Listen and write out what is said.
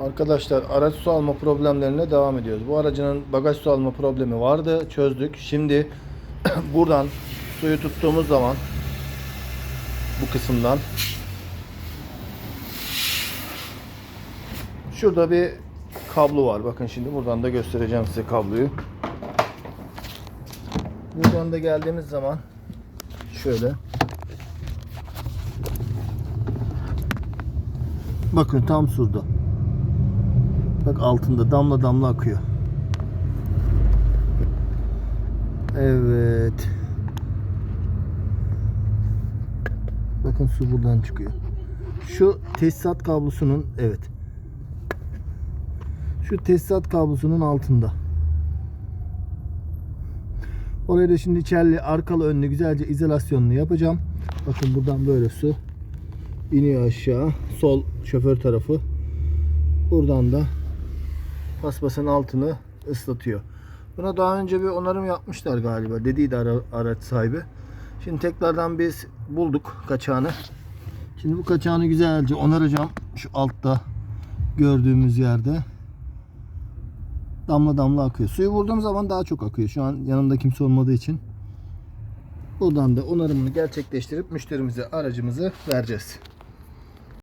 Arkadaşlar araç su alma problemlerine devam ediyoruz. Bu aracının bagaj su alma problemi vardı. Çözdük. Şimdi buradan suyu tuttuğumuz zaman bu kısımdan şurada bir kablo var. Bakın şimdi buradan da göstereceğim size kabloyu. Buradan da geldiğimiz zaman şöyle Bakın tam surda. Bak altında damla damla akıyor. Evet. Bakın su buradan çıkıyor. Şu tesisat kablosunun evet. Şu tesisat kablosunun altında. Oraya da şimdi içerili arkalı önlü güzelce izolasyonunu yapacağım. Bakın buradan böyle su iniyor aşağı. Sol şoför tarafı. Buradan da paspasın altını ıslatıyor. Buna daha önce bir onarım yapmışlar galiba. Dediydi ara, araç sahibi. Şimdi tekrardan biz bulduk kaçağını. Şimdi bu kaçağını güzelce onaracağım. Şu altta gördüğümüz yerde. Damla damla akıyor. Suyu vurduğum zaman daha çok akıyor. Şu an yanımda kimse olmadığı için. Buradan da onarımını gerçekleştirip müşterimize aracımızı vereceğiz.